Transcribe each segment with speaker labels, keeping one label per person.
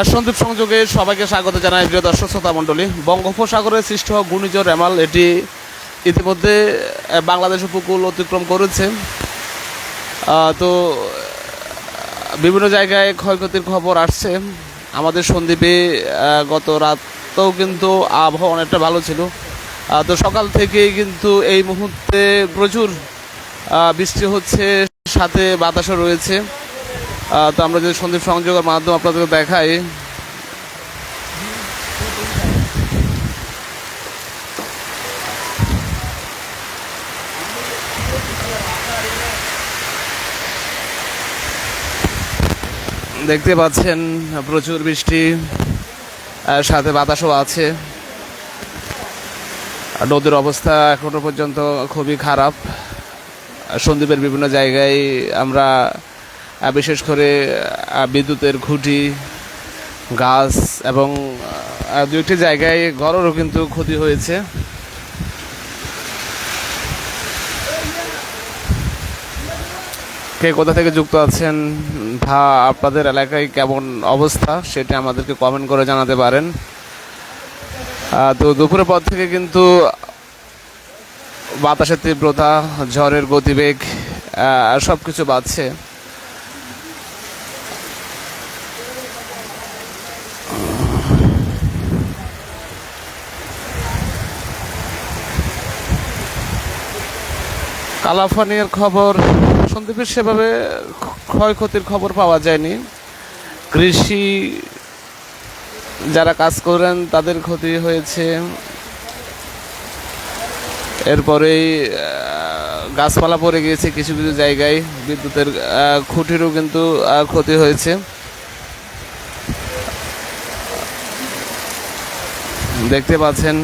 Speaker 1: সন্দীপ সংযোগে সবাইকে স্বাগত জানাই প্রিয় দর্শক শ্রোতা মণ্ডলী। বঙ্গোপসাগরে সৃষ্ট হওয়া ঘূর্ণিঝড় রেমাল এটি ইতিমধ্যে বাংলাদেশ উপকূল অতিক্রম করেছে। তো বিভিন্ন জায়গায় ক্ষয়ক্ষতির খবর আসছে। আমাদের সন্দ্বীপে আহ, গত রাতও কিন্তু আবহাওয়া অনেকটা ভালো ছিল। তো সকাল থেকেই কিন্তু এই মুহূর্তে প্রচুর বৃষ্টি হচ্ছে সাথে বাতাসও রয়েছে। তো আমরা যদি সন্দীপ সংযোগের মাধ্যমে আপনাদেরকে দেখাই। দেখতে পাচ্ছেন, প্রচুর বৃষ্টি সাথে বাতাসও আছে। নদীর অবস্থা এখনও পর্যন্ত খুবই খারাপ। সন্দ্বীপের বিভিন্ন জায়গায় আমরা বিশেষ করে বিদ্যুতের খুঁটি, গাছ এবং দু একটি জায়গায় ঘরেরও কিন্তু ক্ষতি হয়েছে। কে কোথা থেকে যুক্ত আছেন বা আপনাদের এলাকায় কেমন অবস্থা সেটা আমাদেরকে কমেন্ট করে জানাতে পারেন। তো দুপুরের পর থেকে কিন্তু বাতাসের তীব্রতা, ঝড়ের গতিবেগ সব কিছু বাড়ছে। কালাফানির খবর, সন্দীপের সেভাবে ক্ষয়ক্ষতির খবর পাওয়া যায়নি। কৃষি যারা কাজ করেন, তাদের ক্ষতি হয়েছে। এরপরেই গাছপালা পড়ে গিয়েছে কিছু কিছু জায়গায়। বিদ্যুতের খুঁটিরও কিন্তু ক্ষতি হয়েছে। দেখতে পাচ্ছেন,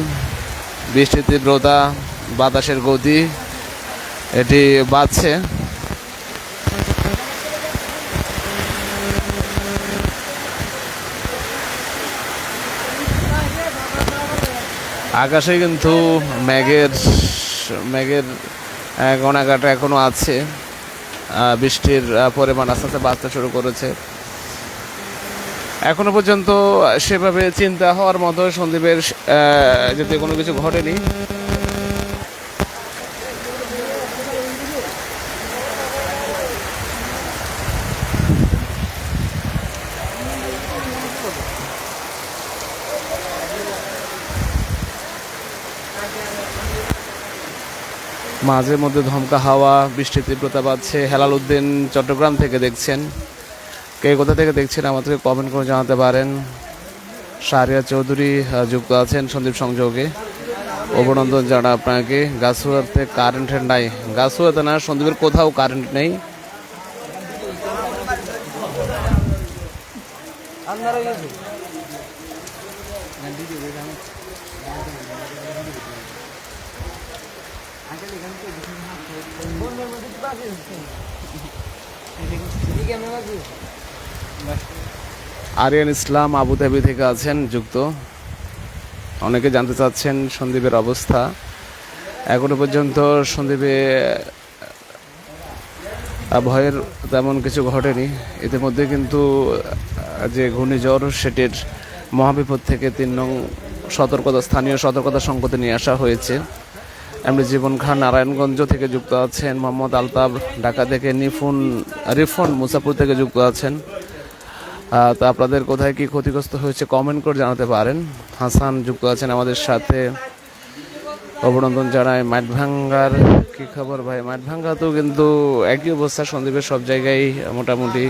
Speaker 1: বৃষ্টির তীব্রতা, বাতাসের গতি। এটি বাড়ছে আকাশে কিন্তু মেঘের মেঘের আহ, গণাঘাটা এখনও আছে। বৃষ্টির পরিমাণ আস্তে আস্তে বাড়তে শুরু করেছে। এখনও পর্যন্ত সেভাবে চিন্তা হওয়ার মতো সন্দীপের যাতে কোনো কিছু ঘটেনি মাঝে মধ্যে ধমকা হাওয়া, বৃষ্টির তীব্রতা বাড়ছে। হেলাল উদ্দিন চট্টগ্রাম থেকে দেখছেন। কে কোথা থেকে দেখছেন আমাদেরকে কমেন্ট করে জানাতে পারেন। সারিয়া চৌধুরী যুক্ত আছেন সন্দীপ সংযোগে। অভিনন্দন জানা আপনাকে। গাছুয়াতে কারেন্টের নাই। গাছুয়াতে না, সন্দীপের কোথাও কারেন্ট নেই। আরিয়ান ইসলাম আবুধাবি থেকে আছেন যুক্ত। অনেকে জানতে চাচ্ছেন সন্দীপের অবস্থা। এখনও পর্যন্ত সন্দীপে ভয়ের তেমন কিছু ঘটেনি। ইতিমধ্যে কিন্তু যে ঘূর্ণিঝড় সেটির মহাবিপদ থেকে তিন নং সতর্কতা স্থানীয় সতর্কতা সংকটে নিয়ে আসা হয়েছে। এমনি জীবন খান নারায়ণগঞ্জ থেকে যুক্ত আছেন মোহাম্মদ আলতাব ঢাকা থেকে নিফুন, রিফন মুসাপুর থেকে যুক্ত আছেন। তো আপনাদের কোথায় কি ক্ষতিগ্রস্ত হয়েছে কমেন্ট করে জানাতে পারেন। হাসান যুক্ত আছেন আমাদের সাথে। অভিনন্দন জানাই মাঠভাঙ্গার। কি খবর ভাই? মাঠভাঙ্গা তো কিন্তু একই অবস্থা সন্দীপের সব জায়গায় মোটামুটি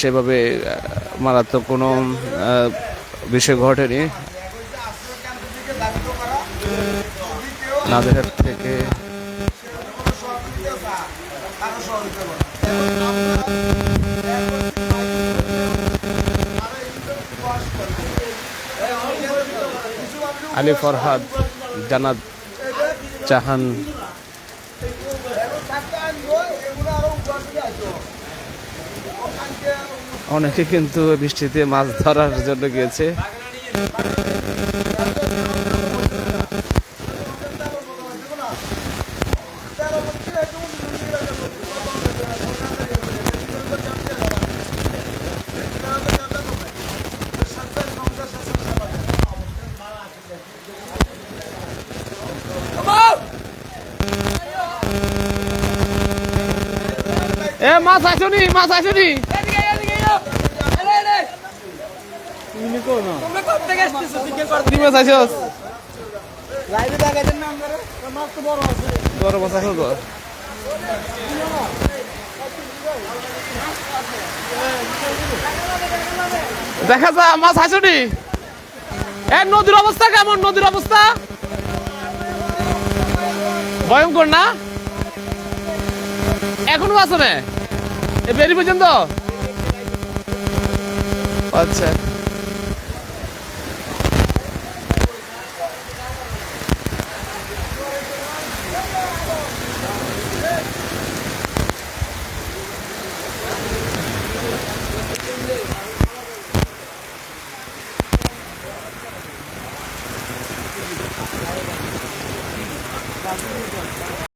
Speaker 1: সেভাবে মারাত্মক কোনো বিষয় ঘটেনি। নাদেরহাট থেকে। আলী ফরহাদ জানাত জাহান। অনেকে কিন্তু বৃষ্টিতে মাছ ধরার জন্য গিয়েছে। আসুনি মাছ আসুনি কি মাছ আসস বড় মাছ তো। দেখা যা মাছ আসুনি এ নদীর অবস্থা কেমন? নদীর অবস্থা? ভয়ঙ্কর না? এখনও আছে না। বেরি পর্যন্ত? আচ্ছা।